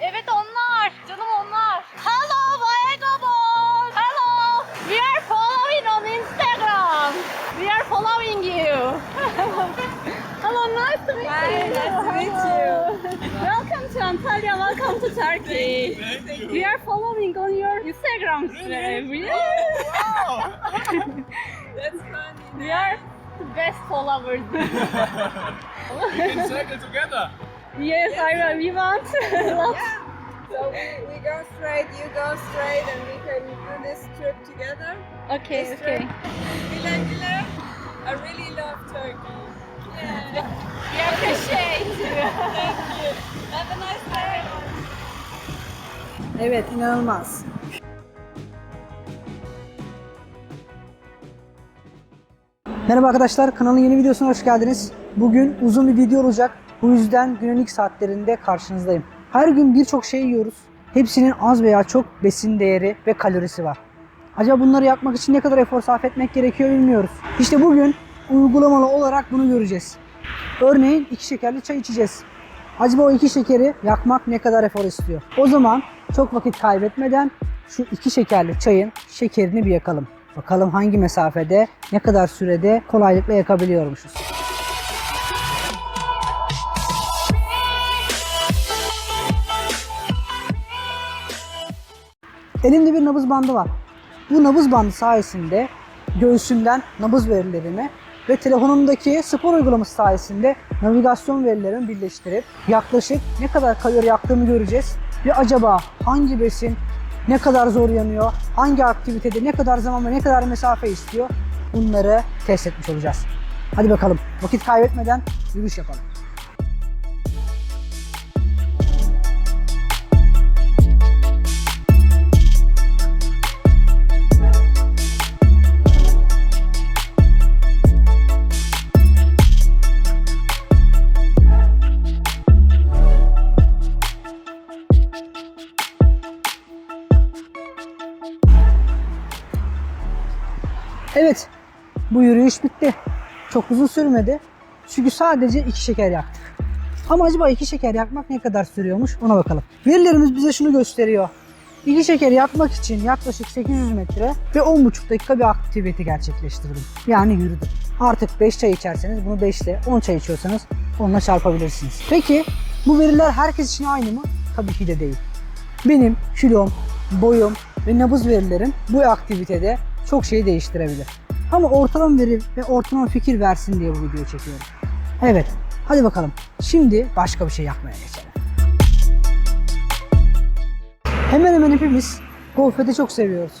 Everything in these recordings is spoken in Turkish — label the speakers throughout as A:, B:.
A: Evet onlar. Canım onlar. Hello Vagabond. Hello. We are following on Instagram. We are following you. Hello, nice to meet you.
B: Hi, nice to meet you.
A: Welcome to Antalya. Welcome to Turkey.
C: Thank you.
A: We are following on your Instagram. Really?
B: That's funny.
A: We are the best followers.
C: We can cycle together.
A: Yes, I. We want.
B: Yeah. So we, we go straight, you go straight, and we can do this trip together.
A: Okay,
B: This
A: okay.
B: trip. Güle güle. I really love Turkey. Yeah.
A: We appreciate you.
B: Have a nice day.
D: Evet inanılmaz. Merhaba arkadaşlar kanalın yeni videosuna hoş geldiniz. Bugün uzun bir video olacak. Bu yüzden günün ilk saatlerinde karşınızdayım. Her gün birçok şey yiyoruz. Hepsinin az veya çok besin değeri ve kalorisi var. Acaba bunları yapmak için ne kadar efor sarf etmek gerekiyor bilmiyoruz. İşte bugün uygulamalı olarak bunu göreceğiz. Örneğin iki şekerli çay içeceğiz. Acaba o iki şekeri yakmak ne kadar efor istiyor? O zaman çok vakit kaybetmeden şu iki şekerli çayın şekerini bir yakalım. Bakalım hangi mesafede, ne kadar sürede kolaylıkla yakabiliyormuşuz. Elimde bir nabız bandı var. Bu nabız bandı sayesinde göğsümden nabız verilerimi ve telefonumdaki spor uygulaması sayesinde navigasyon verilerimi birleştirip yaklaşık ne kadar kalori yaktığımı göreceğiz. Ve acaba hangi besin ne kadar zor yanıyor, hangi aktivitede ne kadar zaman ve ne kadar mesafe istiyor bunları test etmiş olacağız. Hadi bakalım vakit kaybetmeden yürüyüş yapalım. Bitti. Çok uzun sürmedi. Çünkü sadece iki şeker yaktık. Ama acaba iki şeker yakmak ne kadar sürüyormuş ona bakalım. Verilerimiz bize şunu gösteriyor. İki şeker yakmak için yaklaşık 800 metre ve 10,5 dakika bir aktivite gerçekleştirdim. Yani yürüdüm. Artık 5 çay içerseniz bunu 5 ile 10 çay içiyorsanız onunla çarpabilirsiniz. Peki bu veriler herkes için aynı mı? Tabii ki de değil. Benim kilom, boyum ve nabız verilerim bu aktivitede çok şey değiştirebilir. Ama ortalama veri ve ortalama fikir versin diye bu videoyu çekiyorum. Evet, hadi bakalım. Şimdi başka bir şey yapmaya geçelim. Hemen hemen hepimiz gofreti çok seviyoruz.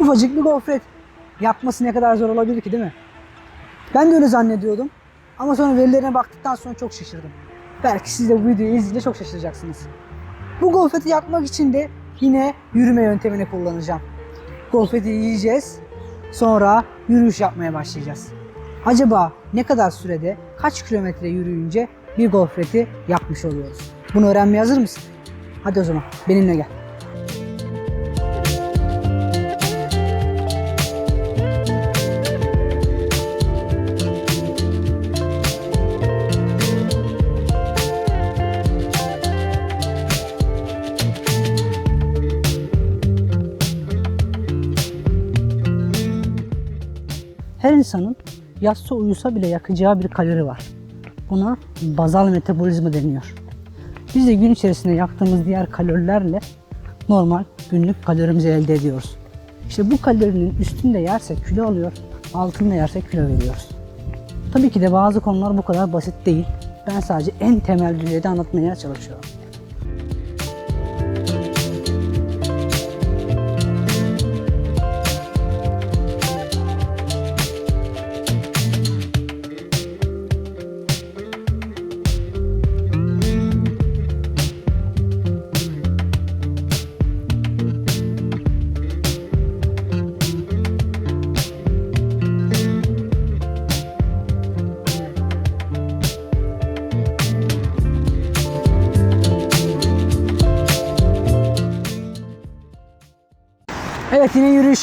D: Ufacık bir gofret. Yapması ne kadar zor olabilir ki değil mi? Ben de öyle zannediyordum. Ama sonra verilerine baktıktan sonra çok şaşırdım. Belki siz de bu videoyu izleyince çok şaşıracaksınız. Bu gofreti yapmak için de yine yürüme yöntemini kullanacağım. Gofreti yiyeceğiz. Sonra yürüyüş yapmaya başlayacağız. Acaba ne kadar sürede, kaç kilometre yürüyünce bir gofreti yapmış oluyoruz? Bunu öğrenmeye hazır mısın? Hadi o zaman benimle gel. Her insanın yatsa uyusa bile yakacağı bir kalori var. Buna bazal metabolizma deniyor. Biz de gün içerisinde yaktığımız diğer kalorilerle normal günlük kalorimizi elde ediyoruz. İşte bu kalorinin üstünde yersek kilo alıyor, altında yersek kilo veriyoruz. Tabii ki de bazı konular bu kadar basit değil. Ben sadece en temel düzeyde anlatmaya çalışıyorum.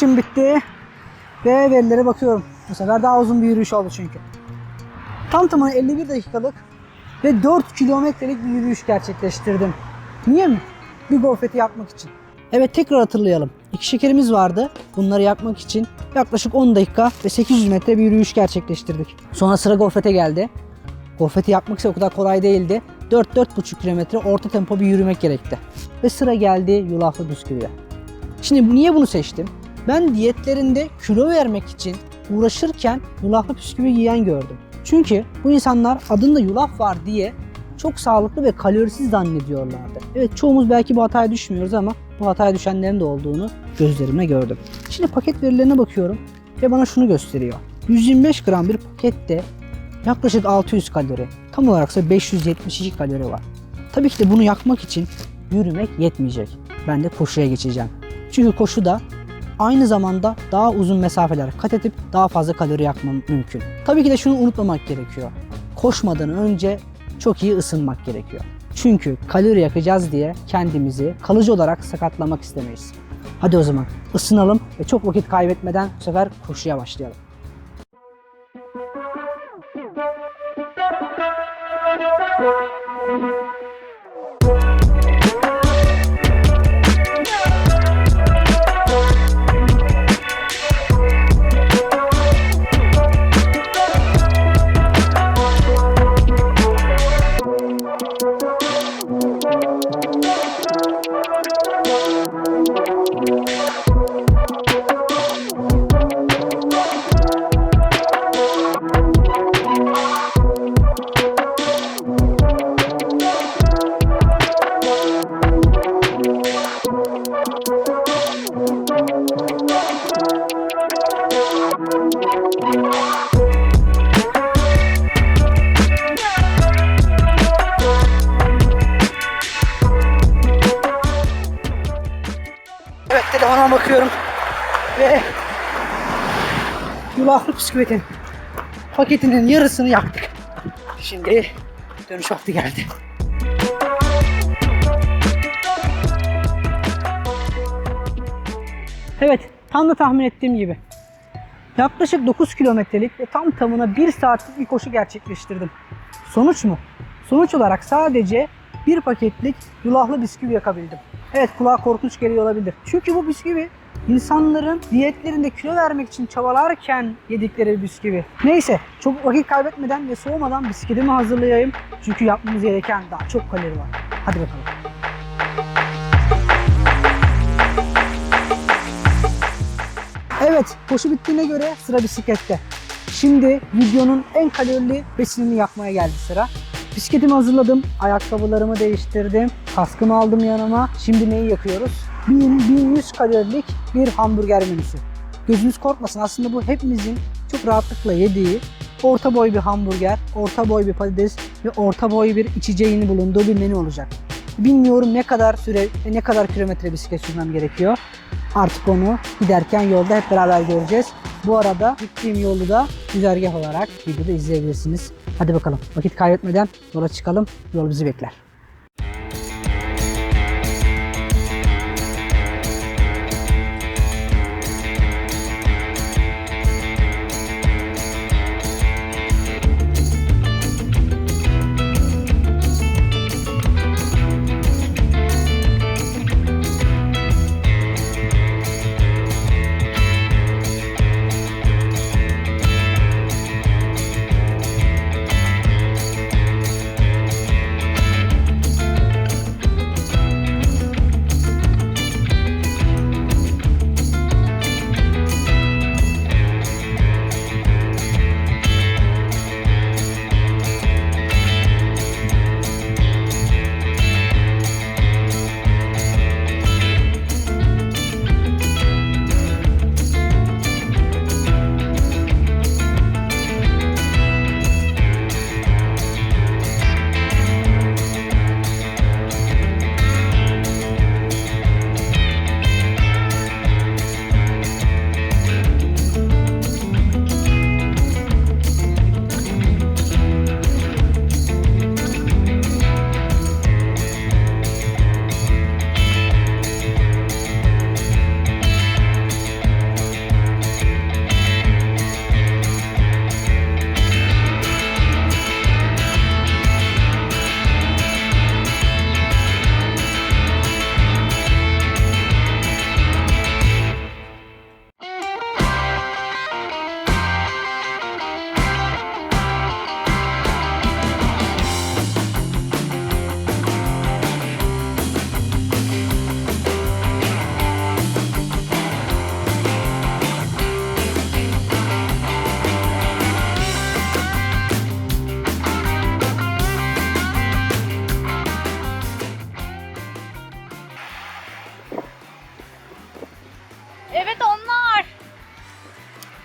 D: Yürüyüşüm bitti. Ve verilere bakıyorum. Bu sefer daha uzun bir yürüyüş oldu çünkü. Tam tamına 51 dakikalık ve 4 kilometrelik bir yürüyüş gerçekleştirdim. Niye mi? bir gofreti yapmak için. Evet tekrar hatırlayalım. İki şekerimiz vardı. Bunları yapmak için yaklaşık 10 dakika ve 800 metre bir yürüyüş gerçekleştirdik. Sonra sıra gofrete geldi. Gofreti yapmak ise o kadar kolay değildi. 4-4,5 kilometre orta tempo bir yürümek gerekti. Ve sıra geldi yulaflı bisküviye. Şimdi niye bunu seçtim? Ben diyetlerinde kilo vermek için uğraşırken yulaflı bisküvi yiyen gördüm. Çünkü bu insanlar adında yulaf var diye çok sağlıklı ve kalorisiz zannediyorlardı. Evet çoğumuz belki bu hataya düşmüyoruz ama bu hataya düşenlerin de olduğunu gözlerimle gördüm. Şimdi paket verilerine bakıyorum ve bana şunu gösteriyor. 125 gram bir pakette yaklaşık 600 kalori. Tam olaraksa 572 kalori var. Tabii ki de bunu yakmak için yürümek yetmeyecek. Ben de koşuya geçeceğim. Çünkü koşuda aynı zamanda daha uzun mesafeler kat edip daha fazla kalori yakmam mümkün. Tabii ki de şunu unutmamak gerekiyor. Koşmadan önce çok iyi ısınmak gerekiyor. Çünkü kalori yakacağız diye kendimizi kalıcı olarak sakatlamak istemeyiz. Hadi o zaman ısınalım ve çok vakit kaybetmeden bu sefer koşuya başlayalım. Evet telefona bakıyorum ve yulaflı bisküvitin paketinin yarısını yaktık. Şimdi dönüş vakti geldi. Evet tam da tahmin ettiğim gibi. Yaklaşık 9 kilometrelik ve tam tamına 1 saatlik bir koşu gerçekleştirdim. Sonuç mu? Sonuç olarak sadece bir paketlik yulaflı bisküvi yakabildim. Evet kulağa korkunç geliyor olabilir. Çünkü bu bisküvi insanların diyetlerinde kilo vermek için çabalarken yedikleri bisküvi. Neyse çok vakit kaybetmeden ve soğumadan bisküvimi hazırlayayım. Çünkü yapmamız gereken daha çok kalori var. Hadi bakalım. Evet, koşu bittiğine göre sıra bisiklette. Şimdi videonun en kalorili besinini yapmaya geldi sıra. Bisikletimi hazırladım, ayakkabılarımı değiştirdim, kaskımı aldım yanıma. Şimdi neyi yakıyoruz? 1000-1100 kalorilik bir hamburger menüsü. Gözünüz korkmasın aslında bu hepimizin çok rahatlıkla yediği orta boy bir hamburger, orta boy bir patates ve orta boy bir içeceğinin bulunduğu bir menü olacak. Bilmiyorum ne kadar süre ne kadar kilometre bisiklet sürmem gerekiyor. Artık onu giderken yolda hep beraber göreceğiz. Bu arada gittiğim yolu da güzergah olarak videoda izleyebilirsiniz. Hadi bakalım vakit kaybetmeden yola çıkalım. Yol bizi bekler.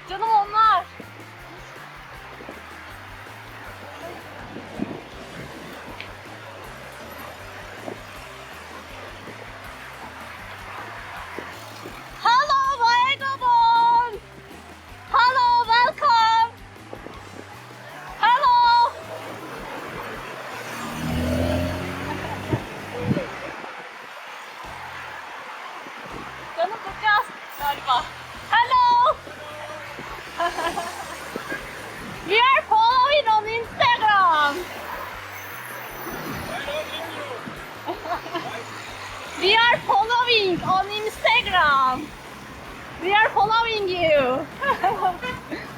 A: Canım onlar on Instagram. We are following you.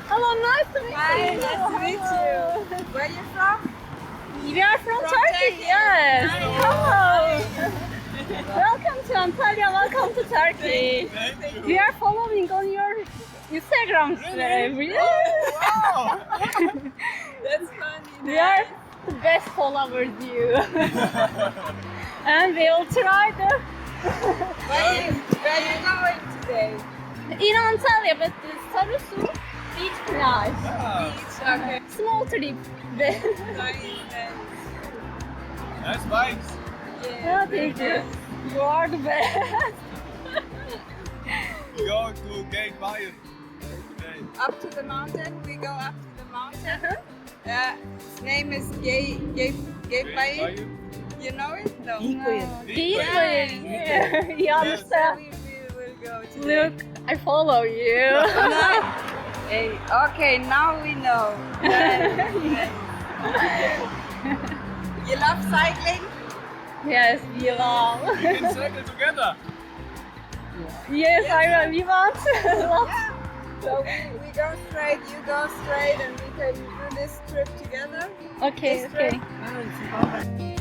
A: Hello, nice to meet
B: Hi,
A: you.
B: nice to meet you. Where are you from?
A: We are from,
B: From
A: Turkey.
B: Turkey.
A: Yes.
B: Hi.
A: Hello. Welcome to Antalya. Welcome to Turkey.
C: Thank you.
A: We are following on your Instagram stream.
C: Really?
A: Yes.
C: Wow.
B: That's funny.
A: We are the best followers you. and we'll try the
B: Where you, where are you going today?
A: in Antalya, but the Sarusu beach plage.
B: Beach. Okay.
A: Small trip.
B: Nice, nice.
C: nice bikes.
A: Yeah, thank you. You are the best.
C: We go to Gate Bayern today.
B: Up to the mountain. We go up to the mountain.
A: Uh-huh.
B: Uh, his name is Gay Gay Gay
C: Gate
B: Bayi.
C: Bayern.
B: You know it? No.
D: İlk bayır.
A: Gate Yeah. You
B: So
A: understand?
B: we, we will go today.
A: Look, I follow you.
B: Hey, okay, now we know. you love cycling?
A: yes, we love.
C: We can cycle together.
A: yes, I know. We want.
B: So we, we go straight, you go straight, and we can do this trip together.
A: okay,
B: This
A: okay.
D: Ah,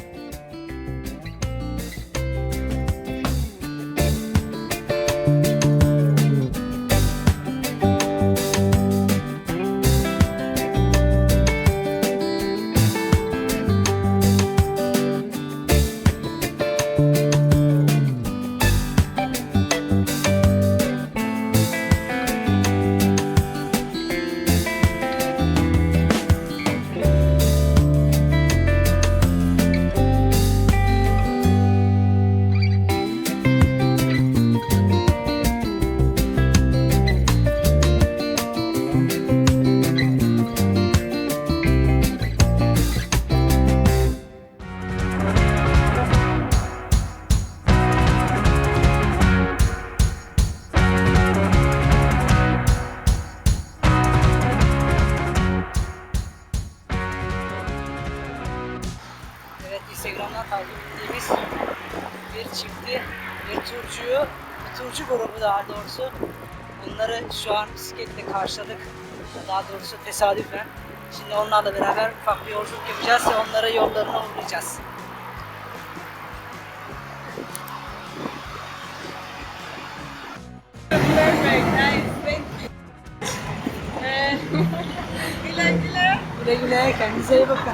D: Ettiğimiz bir çifti, bir turcuyu, bir turcu grubu daha doğrusu. Bunları şu an bisikletle karşıladık. Daha doğrusu tesadüfen. Şimdi onlarla beraber ufak bir yolculuk yapacağız ve onlara yollarına uğrayacağız.
B: Uh, güle güle.
D: Güle güle, kendinize iyi bakın.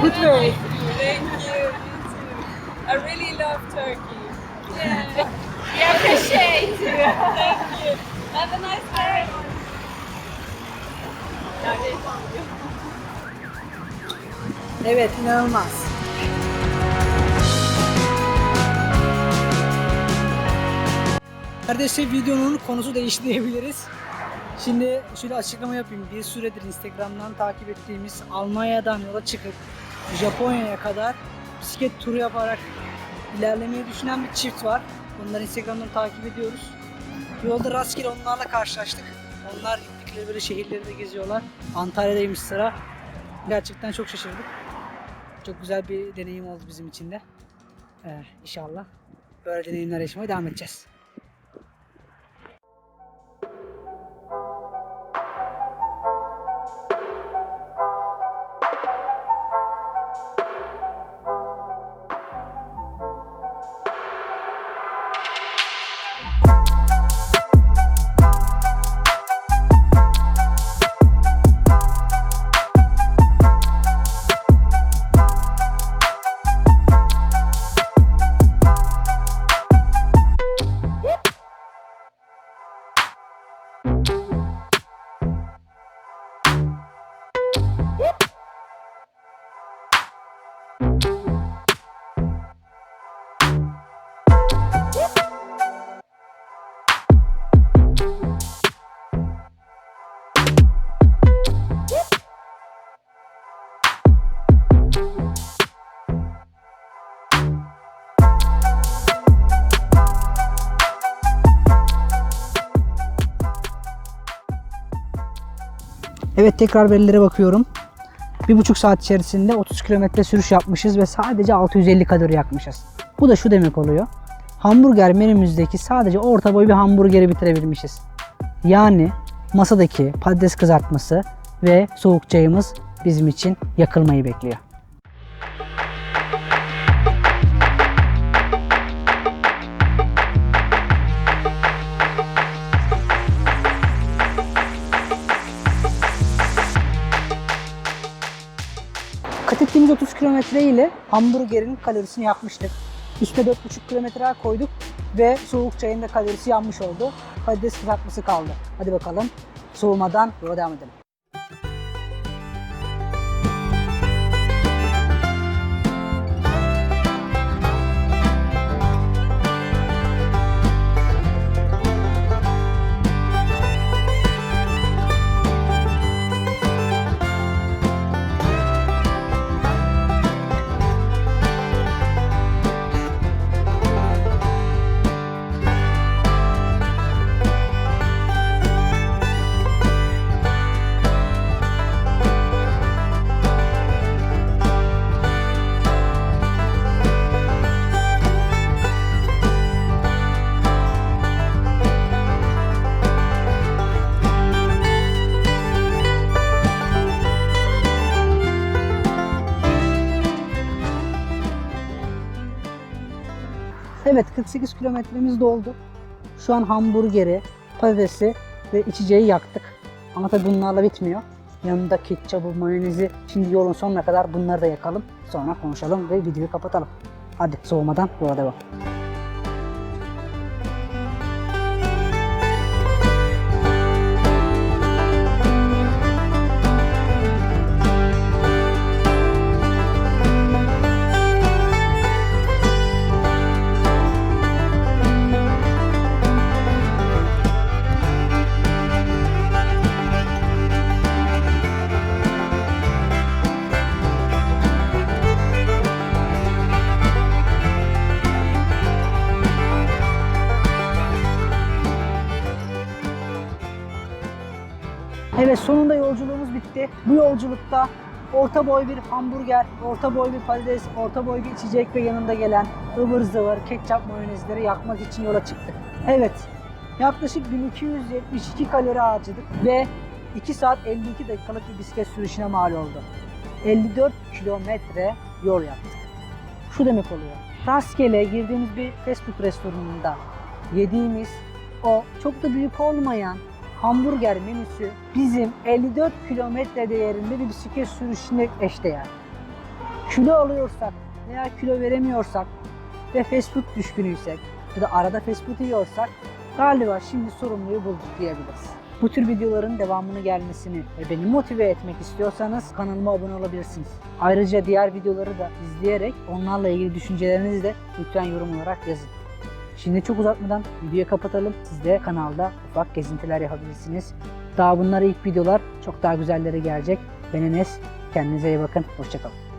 B: Thank you, you too. I really love Turkey. Yeah.
A: We appreciate you.
B: Thank you. Have a nice day.
D: Evet, inanılmaz. Neredeyse videonun konusu değişti diyebiliriz. Şimdi şöyle açıklama yapayım. Bir süredir Instagram'dan takip ettiğimiz Almanya'dan yola çıkıp Japonya'ya kadar bisiklet turu yaparak ilerlemeyi düşünen bir çift var. Onları Instagram'dan takip ediyoruz. Yolda rastgele onlarla karşılaştık. Onlar gittikleri böyle şehirleri de geziyorlar. Antalya'daymış sıra. Gerçekten çok şaşırdık. Çok güzel bir deneyim oldu bizim için de. Ee, inşallah böyle deneyimler yaşamaya devam edeceğiz. Evet tekrar verilere bakıyorum. Bir buçuk saat içerisinde 30 kilometre sürüş yapmışız ve sadece 650 kalori yakmışız. Bu da şu demek oluyor. Hamburger menümüzdeki sadece orta boy bir hamburgeri bitirebilmişiz. Yani masadaki patates kızartması ve soğuk çayımız bizim için yakılmayı bekliyor. Kat ettiğimiz 30 kilometre ile hamburgerin kalorisini yakmıştık. Üstüne 4,5 kilometre koyduk ve soğuk çayın da kalorisi yanmış oldu. Patates kızartması kaldı. Hadi bakalım soğumadan yola devam edelim. 48 kilometremiz doldu. Şu an hamburgeri, patatesi ve içeceği yaktık. Ama tabii bunlarla bitmiyor. Yanında ketçabı, mayonezi. Şimdi yolun sonuna kadar bunları da yakalım. Sonra konuşalım ve videoyu kapatalım. Hadi soğumadan yola devam. Orta boy bir hamburger, orta boy bir patates, orta boy bir içecek ve yanında gelen ıvır zıvır ketçap mayonezleri yakmak için yola çıktık. Evet yaklaşık 1272 kalori harcadık ve 2 saat 52 dakikalık bir bisiklet sürüşüne mal oldu. 54 kilometre yol yaptık. Şu demek oluyor. Rastgele girdiğimiz bir fast food restoranında yediğimiz o çok da büyük olmayan hamburger menüsü bizim 54 kilometre değerinde bir bisiklet sürüşüne eşdeğer. Kilo alıyorsak veya kilo veremiyorsak ve fast food düşkünüysek ya da arada fast food yiyorsak galiba şimdi sorumluyu bulduk diyebiliriz. Bu tür videoların devamını gelmesini ve beni motive etmek istiyorsanız kanalıma abone olabilirsiniz. Ayrıca diğer videoları da izleyerek onlarla ilgili düşüncelerinizi de lütfen yorum olarak yazın. Şimdi çok uzatmadan videoyu kapatalım. Siz de kanalda ufak gezintiler yapabilirsiniz. Daha bunlara ilk videolar çok daha güzelleri gelecek. Ben Enes. Kendinize iyi bakın. Hoşçakalın.